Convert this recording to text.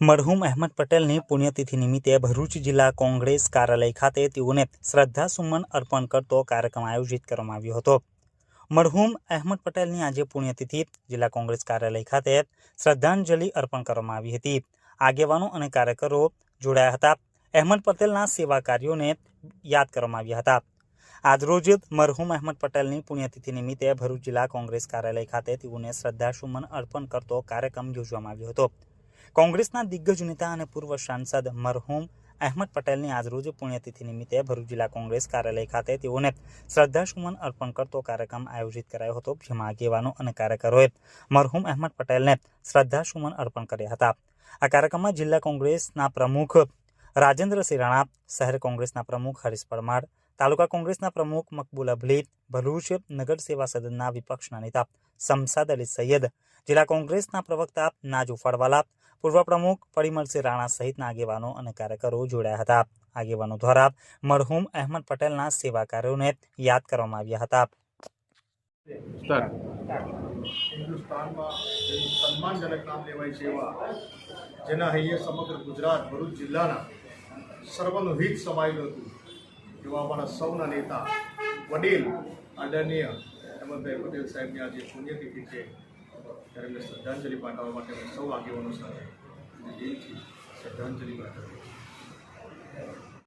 મરહુમ અહેમદ પટેલની પુણ્યતિથિ નિમિત્તે ભરૂચ જિલ્લા કોંગ્રેસ કાર્યાલય ખાતે તેઓને શ્રદ્ધાસુમન અર્પણ કરતો કાર્યક્રમ આયોજિત કરવામાં આવ્યો હતો. મરહુમ અહેમદ પટેલની આજે પુણ્યતિથિ જિલ્લા કોંગ્રેસ કાર્યાલય ખાતે શ્રદ્ધાંજલિ અર્પણ કરવામાં આવી હતી. આગેવાનો અને કાર્યકરો જોડાયા હતા. અહેમદ પટેલના સેવા કાર્યોને યાદ કરવામાં આવ્યા હતા. આજરોજ મરહુમ અહેમદ પટેલની પુણ્યતિથિ નિમિત્તે ભરૂચ જિલ્લા કોંગ્રેસ કાર્યાલય ખાતે તેઓને શ્રદ્ધાસુમન અર્પણ કરતો કાર્યક્રમ યોજવામાં આવ્યો હતો. કોંગ્રેસના દિગ્ગજ નેતા અને પૂર્વ સાંસદ મરહુમ અહેમદ પટેલની આજરોજ પુણ્યતિથિ નિમિત્તે ભરૂચ જિલ્લા કોંગ્રેસ કાર્યાલય ખાતે તેઓને શ્રદ્ધાસુમન અર્પણ કરતો કાર્યક્રમ આયોજિત કરાયો હતો. જેમાં આગેવાનો અને કાર્યકરોએ મરહુમ અહેમદ પટેલને શ્રદ્ધાસુમન અર્પણ કર્યા હતા. આ કાર્યક્રમમાં જિલ્લા કોંગ્રેસના પ્રમુખ રાજેન્દ્રસિંહ રાણા શહેર કોંગ્રેસના પ્રમુખ હરીશ પરમાર, તાલુકા કોંગ્રેસના પ્રમુખ મકબૂલ અભલી ભરૂચ નગર સેવા સદનના વિપક્ષના નેતા સમસાદ અલી સૈયદ, જિલ્લા કોંગ્રેસના પ્રવક્તા નાજુ ફળવાલા પૂર્વ પ્રમુખ પરિમલસિંહ રાણા સહિતના આગેવાનો અને કાર્યકરો જોડાયા હતા. આગેવાનો દ્વારા મરહુમ અહેમદ પટેલના સેવા કાર્યોને યાદ કરવામાં આવ્યા હતા. હિન્દુસ્તાનમાં સન્માનજનક નામ લેવાય છે એવા જેના હૈયે સમગ્ર ગુજરાત ભરૂચ જિલ્લાના સર્વનું હિત સમાયેલું હતું. એવા અમારા સૌના નેતા વડીલ આદરણીય અહેમદભાઈ પટેલ સાહેબની આજે પુણ્યતિથિ છે. ત્યારે એમને શ્રદ્ધાંજલિ પાઠવવા માટે સૌ આગેવાનો સાથે. દિલથી શ્રદ્ધાંજલિ પાઠવીએ